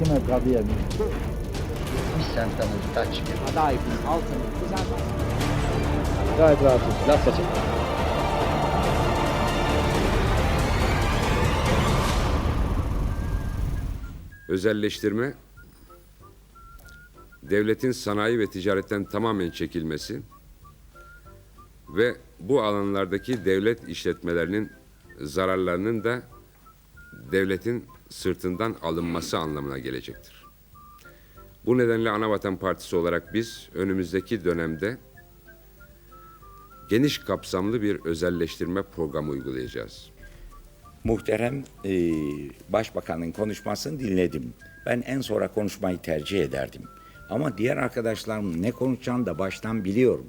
prima e Pavia. Mi di tacci che Ma dai, alzami, scusate. Gayet rahatız. Laf açık. Özelleştirme, devletin sanayi ve ticaretten tamamen çekilmesi ve bu alanlardaki devlet işletmelerinin zararlarının da devletin sırtından alınması anlamına gelecektir. Bu nedenle Anavatan Partisi olarak biz önümüzdeki dönemde geniş kapsamlı bir özelleştirme programı uygulayacağız. Muhterem e, Başbakanın konuşmasını dinledim. Ben en sonra konuşmayı tercih ederdim. Ama diğer arkadaşlarım ne konuşacağını da baştan biliyorum.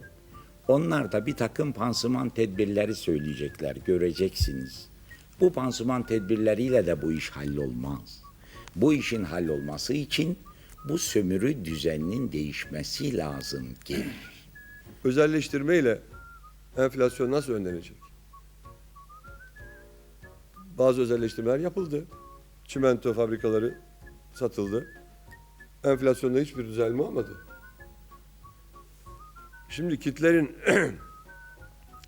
Onlar da bir takım pansuman tedbirleri söyleyecekler, göreceksiniz. Bu pansuman tedbirleriyle de bu iş hallolmaz. Bu işin hallolması için bu sömürü düzeninin değişmesi lazım gelir. özelleştirme ile enflasyon nasıl önlenecek? Bazı özelleştirmeler yapıldı. Çimento fabrikaları satıldı. Enflasyonda hiçbir düzelme olmadı. Şimdi kitlerin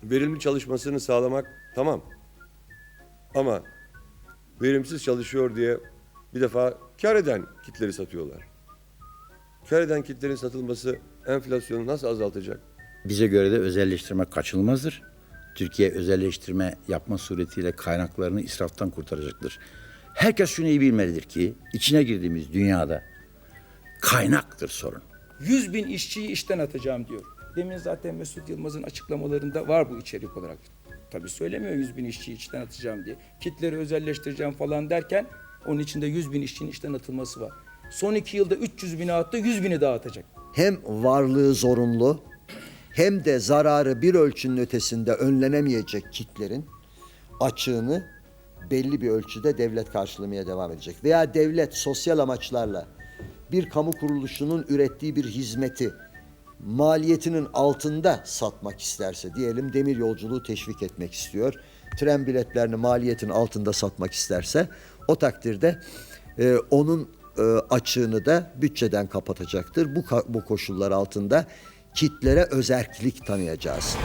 verimli çalışmasını sağlamak tamam. Ama verimsiz çalışıyor diye bir defa kar eden kitleri satıyorlar. Kar eden kitlerin satılması enflasyonu nasıl azaltacak? Bize göre de özelleştirme kaçınılmazdır. Türkiye özelleştirme yapma suretiyle kaynaklarını israftan kurtaracaktır. Herkes şunu iyi bilmelidir ki içine girdiğimiz dünyada kaynaktır sorun. 100 bin işçiyi işten atacağım diyor. Demin zaten Mesut Yılmaz'ın açıklamalarında var bu içerik olarak. Tabii söylemiyor 100 bin işçiyi işten atacağım diye. Kitleri özelleştireceğim falan derken onun içinde 100 bin işçinin işten atılması var. Son iki yılda 300 bini attı 100 bini dağıtacak. hem varlığı zorunlu hem de zararı bir ölçünün ötesinde önlenemeyecek kitlerin açığını belli bir ölçüde devlet karşılamaya devam edecek. Veya devlet sosyal amaçlarla bir kamu kuruluşunun ürettiği bir hizmeti maliyetinin altında satmak isterse diyelim demir yolculuğu teşvik etmek istiyor. Tren biletlerini maliyetin altında satmak isterse o takdirde e, onun e, açığını da bütçeden kapatacaktır. Bu, bu koşullar altında kitlere özerklik tanıyacağız.